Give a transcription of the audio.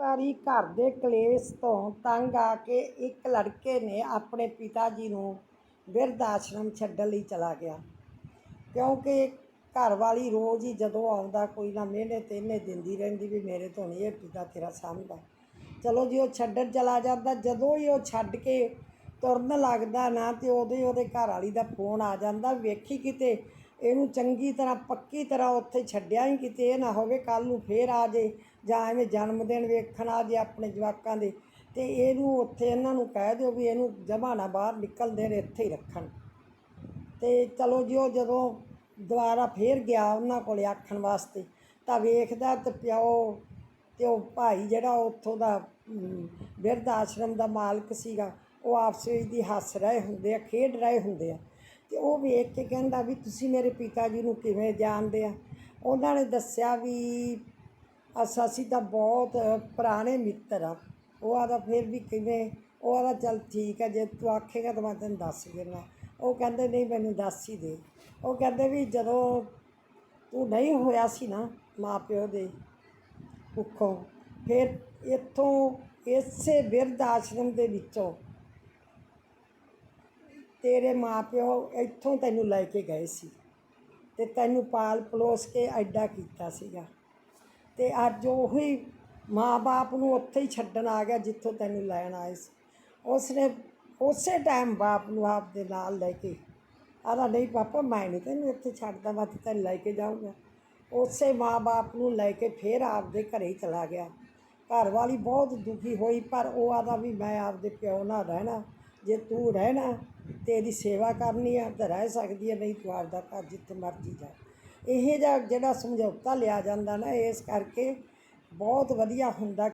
ਵਾਰੀ ਘਰ ਦੇ ਕਲੇਸ਼ ਤੋਂ ਤੰਗ ਆ ਕੇ ਇੱਕ ਲੜਕੇ ਨੇ ਆਪਣੇ ਪਿਤਾ ਜੀ ਨੂੰ ਬਿਰਧ ਆਸ਼ਰਮ ਛੱਡਣ ਲਈ ਚਲਾ ਗਿਆ। ਕਿਉਂਕਿ ਘਰ ਵਾਲੀ ਰੋਜ਼ ਹੀ ਜਦੋਂ ਆਉਂਦਾ, ਕੋਈ ਨਾ ਮਿਹਨੇ ਤੇਨੇ ਦਿੰਦੀ ਰਹਿੰਦੀ ਵੀ ਮੇਰੇ ਤੋਂ ਨਹੀਂ, ਇਹ ਪਿਤਾ ਤੇਰਾ ਸਾਂਭਦਾ। ਚਲੋ ਜੀ, ਉਹ ਛੱਡਣ ਚਲਾ ਜਾਂਦਾ। ਜਦੋਂ ਹੀ ਉਹ ਛੱਡ ਕੇ ਤੁਰਨ ਲੱਗਦਾ ਨਾ ਤੇ ਉਦੋਂ ਹੀ ਉਹਦੇ ਘਰ ਵਾਲੀ ਦਾ ਫੋਨ ਆ ਜਾਂਦਾ। ਵੇਖੀ ਕਿਤੇ ਇਹਨੂੰ ਚੰਗੀ ਤਰ੍ਹਾਂ, ਪੱਕੀ ਤਰ੍ਹਾਂ ਉੱਥੇ ਛੱਡਿਆ ਹੀ ਕਿਤੇ, ਇਹ ਨਾ ਹੋਵੇ ਕੱਲ ਨੂੰ ਫੇਰ ਆ ਜੇ, ਜਾਂ ਐਵੇਂ ਜਨਮ ਦਿਨ ਵੇਖਣ ਆ ਜੇ ਆਪਣੇ ਜਵਾਕਾਂ ਦੇ। ਤੇ ਇਹਨੂੰ ਉੱਥੇ ਇਹਨਾਂ ਨੂੰ ਕਹਿ ਦਿਓ ਵੀ ਇਹਨੂੰ ਜਮਾ ਨਾ ਬਾਹਰ ਨਿਕਲ ਦੇਣ, ਇੱਥੇ ਹੀ ਰੱਖਣ। ਤੇ ਚਲੋ ਜੀ, ਉਹ ਜਦੋਂ ਦੁਬਾਰਾ ਫੇਰ ਗਿਆ ਉਹਨਾਂ ਕੋਲੇ ਆਖਣ ਵਾਸਤੇ, ਤਾਂ ਵੇਖਦਾ ਤੇ ਪਿਓ ਤੇ ਉਹ ਭਾਈ ਜਿਹੜਾ ਉੱਥੋਂ ਦਾ ਬਿਰਧ ਆਸ਼ਰਮ ਦਾ ਮਾਲਕ ਸੀਗਾ, ਉਹ ਆਪਸ ਵਿੱਚ ਦੀ ਹੱਸ ਰਹੇ ਹੁੰਦੇ ਆ, ਖੇਡ ਰਹੇ ਹੁੰਦੇ ਆ। ਤੇ ਉਹ ਵੇਖ ਕੇ ਕਹਿੰਦਾ ਵੀ ਤੁਸੀਂ ਮੇਰੇ ਪਿਤਾ ਜੀ ਨੂੰ ਕਿਵੇਂ ਜਾਣਦੇ ਆ। ਉਹਨਾਂ ਨੇ ਦੱਸਿਆ ਵੀ ਅਸਾਂ ਅਸੀਂ ਤਾਂ ਬਹੁਤ ਪੁਰਾਣੇ ਮਿੱਤਰ ਆ। ਉਹ ਆਦਾ ਫਿਰ ਵੀ ਕਿਵੇਂ? ਉਹ ਆਦਾ ਚੱਲ ਠੀਕ ਆ, ਜੇ ਤੂੰ ਆਖੇਗਾ ਤਾਂ ਮੈਂ ਤੈਨੂੰ ਦੱਸ ਦੇਣਾ ਉਹ ਕਹਿੰਦੇ ਨਹੀਂ, ਮੈਨੂੰ ਦੱਸ ਹੀ ਦੇ। ਉਹ ਕਹਿੰਦੇ ਵੀ ਜਦੋਂ ਤੂੰ ਨਹੀਂ ਹੋਇਆ ਸੀ ਨਾ ਮਾਂ ਪਿਓ ਦੇ ਕੁੱਖੋਂ ਫਿਰ ਇੱਥੋਂ ਇਸੇ ਬਿਰਧ ਆਸ਼ਰਮ ਦੇ ਵਿੱਚੋਂ ਤੇਰੇ ਮਾਪਿਓ ਇੱਥੋਂ ਤੈਨੂੰ ਲੈ ਕੇ ਗਏ ਸੀ ਤੇ ਤੈਨੂੰ ਪਾਲ ਪਲੋਸ ਕੇ ਐਡਾ ਕੀਤਾ ਸੀਗਾ। ਤੇ ਅੱਜ ਉਹੀ ਮਾਂ-ਬਾਪ ਨੂੰ ਉੱਥੇ ਹੀ ਛੱਡਣ ਆ ਗਿਆ ਜਿੱਥੋਂ ਤੈਨੂੰ ਲੈਣ ਆਏ ਸੀ। ਉਸਨੇ ਉਸੇ ਟਾਈਮ ਬਾਪ ਨੂੰ ਆਪ ਦੇ ਨਾਲ ਲੈ ਕੇ ਆਦਾ ਨਹੀਂ ਪਾਪਾ, ਮੈਂ ਨਹੀਂ ਤੈਨੂੰ ਇੱਥੇ ਛੱਡਦਾ, ਮੈਂ ਤਾਂ ਤੈਨੂੰ ਲੈ ਕੇ ਜਾਊਂਗਾ। ਉਸੇ ਮਾਂ-ਬਾਪ ਨੂੰ ਲੈ ਕੇ ਫੇਰ ਆਪਦੇ ਘਰੇ ਹੀ ਚਲਾ ਗਿਆ। ਘਰ ਵਾਲੀ ਬਹੁਤ ਦੁਖੀ ਹੋਈ, ਪਰ ਉਹ ਆਦਾ ਵੀ ਮੈਂ ਆਪਦੇ ਪਿਓ ਨਾਲ ਰਹਿਣਾ। ਜੇ ਤੂੰ ਰਹਿਣਾ ਤੇ ਇਹਦੀ ਸੇਵਾ ਕਰਨੀ ਆ ਤਾਂ ਰਹਿ ਸਕਦੀ ਹੈ ਨਹੀਂ ਤੂੰ ਆਪਦਾ ਘਰ ਜਿੱਥੇ ਮਰਜ਼ੀ ਜਾ। ਇਹ ਜਿਹਾ ਜਿਹੜਾ ਸਮਝੌਤਾ ਲਿਆ ਜਾਂਦਾ ਨਾ, ਇਸ ਕਰਕੇ ਬਹੁਤ ਵਧੀਆ ਹੁੰਦਾ